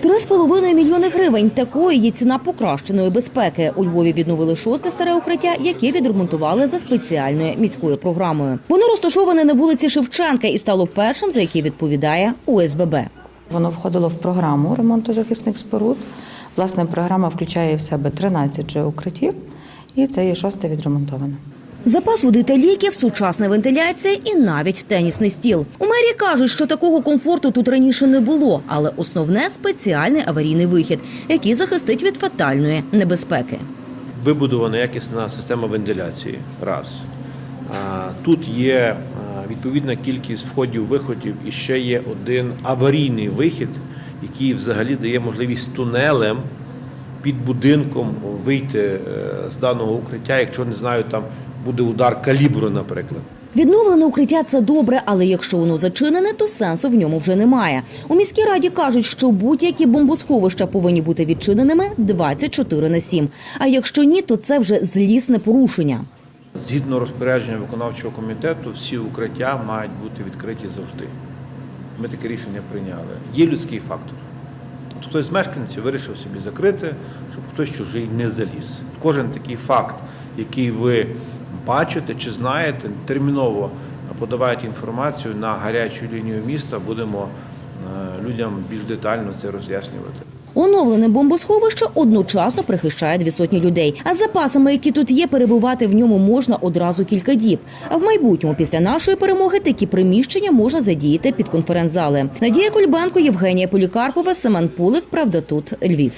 Три з половиною мільйони гривень. Такою є ціна покращеної безпеки. У Львові відновили шосте старе укриття, яке відремонтували за спеціальною міською програмою. Воно розташоване на вулиці Шевченка і стало першим, за яке відповідає ОСББ. Воно входило в програму ремонту захисних споруд. Власне, програма включає в себе 13 укриттів, і це є шосте відремонтоване. Запас води та ліків, сучасна вентиляція і навіть тенісний стіл. У мерії кажуть, що такого комфорту тут раніше не було, але основне спеціальний аварійний вихід, який захистить від фатальної небезпеки. Вибудована якісна система вентиляції. Раз. Тут є відповідна кількість входів-виходів і ще є один аварійний вихід, який взагалі дає можливість тунелем під будинком вийти е, з даного укриття, якщо не знаю, там буде удар калібру, наприклад. Відновлене укриття це добре, але якщо воно зачинене, то сенсу в ньому вже немає. У міській раді кажуть, що будь-які бомбосховища повинні бути відчиненими 24 на 7. А якщо ні, то це вже злісне порушення. Згідно розпорядження виконавчого комітету, всі укриття мають бути відкриті завжди. Ми таке рішення прийняли. Є людський фактор. Тобто хтось з мешканців вирішив собі закрити, щоб хтось чужий не заліз. Кожен такий факт, який ви бачите чи знаєте, терміново подавайте інформацію на гарячу лінію міста. Будемо е, людям більш детально це роз'яснювати. Оновлене бомбосховище одночасно прихищає дві сотні людей. А з запасами, які тут є, перебувати в ньому можна одразу кілька діб. А в майбутньому, після нашої перемоги, такі приміщення можна задіяти під конференц-зали. Надія Кульбенко, Євгенія Полікарпова, Семен Пулик. Правда, тут Львів.